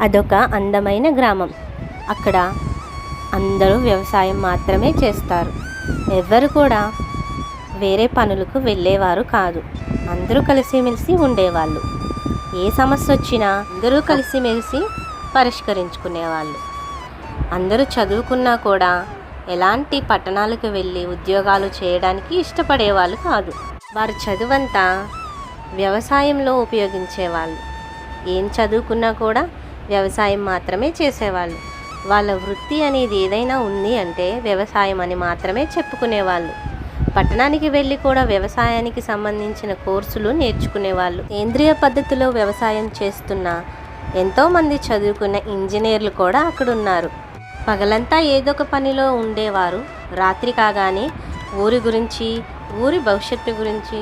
అదొక అందమైన గ్రామం. అక్కడ అందరూ వ్యవసాయం మాత్రమే చేస్తారు. ఎవ్వరు కూడా వేరే పనులకు వెళ్ళేవారు కాదు. అందరూ కలిసిమెలిసి ఉండేవాళ్ళు. ఏ సమస్య వచ్చినా అందరూ కలిసిమెలిసి పరిష్కరించుకునేవాళ్ళు. అందరూ చదువుకున్నా కూడా ఎలాంటి పట్టణాలకు వెళ్ళి ఉద్యోగాలు చేయడానికి ఇష్టపడేవాళ్ళు కాదు. వారు చదువంతా వ్యవసాయంలో ఉపయోగించేవాళ్ళు. ఏం చదువుకున్నా కూడా వ్యవసాయం మాత్రమే చేసేవాళ్ళు. వాళ్ళ వృత్తి అనేది ఏదైనా ఉంది అంటే వ్యవసాయం అని మాత్రమే చెప్పుకునేవాళ్ళు. పట్టణానికి వెళ్ళి కూడా వ్యవసాయానికి సంబంధించిన కోర్సులు నేర్చుకునేవాళ్ళు. సేంద్రియ పద్ధతిలో వ్యవసాయం చేస్తున్న ఎంతోమంది చదువుకున్న ఇంజనీర్లు కూడా అక్కడ ఉన్నారు పగలంతా ఏదో ఒక పనిలో ఉండేవారు. రాత్రి కాగానే ఊరి గురించి ఊరి భవిష్యత్తు గురించి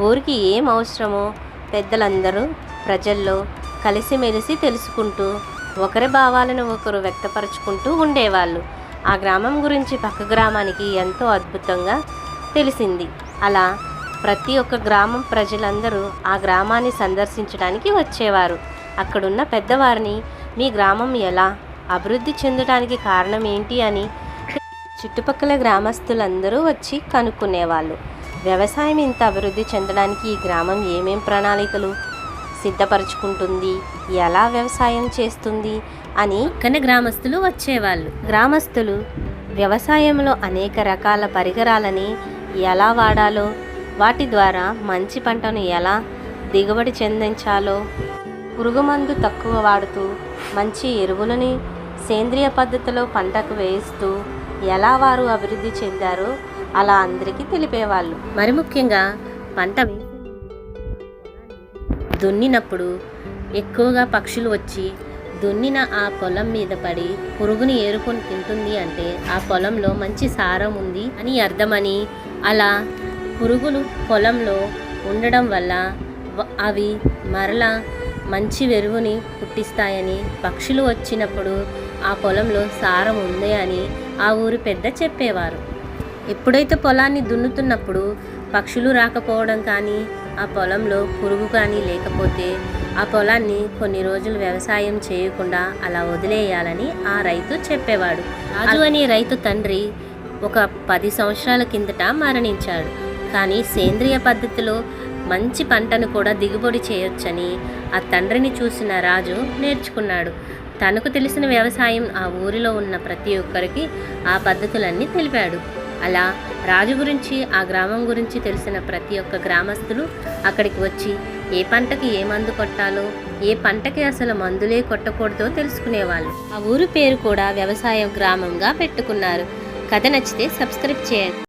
ఊరికి ఏం అవసరమో పెద్దలందరూ ప్రజల్లో కలిసిమెలిసి తెలుసుకుంటూ ఒకరి భావాలను ఒకరు వ్యక్తపరచుకుంటూ ఉండేవాళ్ళు. ఆ గ్రామం గురించి పక్క గ్రామానికి ఎంతో అద్భుతంగా తెలిసింది. అలా ప్రతి ఒక్క గ్రామం ప్రజలందరూ ఆ గ్రామాన్ని సందర్శించడానికి వచ్చేవారు. అక్కడున్న పెద్దవారిని మీ గ్రామం ఎలా? అభివృద్ధి చెందడానికి కారణం ఏంటి? అని చుట్టుపక్కల గ్రామస్తులందరూ వచ్చి కనుక్కునేవాళ్ళు. వ్యవసాయం ఇంత అభివృద్ధి చెందడానికి ఈ గ్రామం ఏమేం ప్రణాళికలు? సిద్ధపరచుకుంటుంది. ఎలా వ్యవసాయం చేస్తుంది అని కన గ్రామస్తులు వచ్చేవాళ్ళు. గ్రామస్తులు వ్యవసాయంలో అనేక రకాల పరికరాలని ఎలా వాడాలో వాటి ద్వారా మంచి పంటను ఎలా దిగుబడి చెందించాలో పురుగుమందు తక్కువ వాడుతూ మంచి ఎరువులని సేంద్రియ పద్ధతిలో పంటకు వేయిస్తూ ఎలా వారు అభివృద్ధి చెందారో అలా అందరికీ తెలిపేవాళ్ళు. మరి ముఖ్యంగా పంట దున్నినప్పుడు ఎక్కువగా పక్షులు వచ్చి దున్నిన ఆ పొలం మీద పడి పురుగుని ఏరుకొని తింటుంది అంటే ఆ పొలంలో మంచి సారం ఉంది అని అర్థమని అలా పురుగులు పొలంలో ఉండడం వల్ల అవి మరలా మంచి వెరువుని పుట్టిస్తాయని పక్షులు వచ్చినప్పుడు ఆ పొలంలో సారం ఉంది అని ఆ ఊరి పెద్ద చెప్పేవారు. ఎప్పుడైతే పొలాన్ని దున్నుతున్నప్పుడు పక్షులు రాకపోవడం కానీ ఆ పొలంలో పురుగు కానీ లేకపోతే ఆ పొలాన్ని కొన్ని రోజులు వ్యవసాయం చేయకుండా అలా వదిలేయాలని ఆ రైతు చెప్పేవాడు. రాజు అనే రైతు తండ్రి ఒక పది సంవత్సరాల కిందట మరణించాడు. కానీ సేంద్రియ పద్ధతిలో మంచి పంటను కూడా దిగుబడి చేయొచ్చని ఆ తండ్రిని చూసిన రాజు నేర్చుకున్నాడు. తనకు తెలిసిన వ్యవసాయం ఆ ఊరిలో ఉన్న ప్రతి ఒక్కరికి ఆ పద్ధతులన్నీ తెలిపాడు. అలా రాజు గురించి ఆ గ్రామం గురించి తెలిసిన ప్రతి ఒక్క గ్రామస్తులు అక్కడికి వచ్చి ఏ పంటకి ఏ మందు కొట్టాలో ఏ పంటకి అసలు మందులే కొట్టకూడదో తెలుసుకునేవాళ్ళు. ఆ ఊరి పేరు కూడా వ్యవసాయ గ్రామంగా పెట్టుకున్నారు. కథ నచ్చితే సబ్స్క్రైబ్ చేయండి.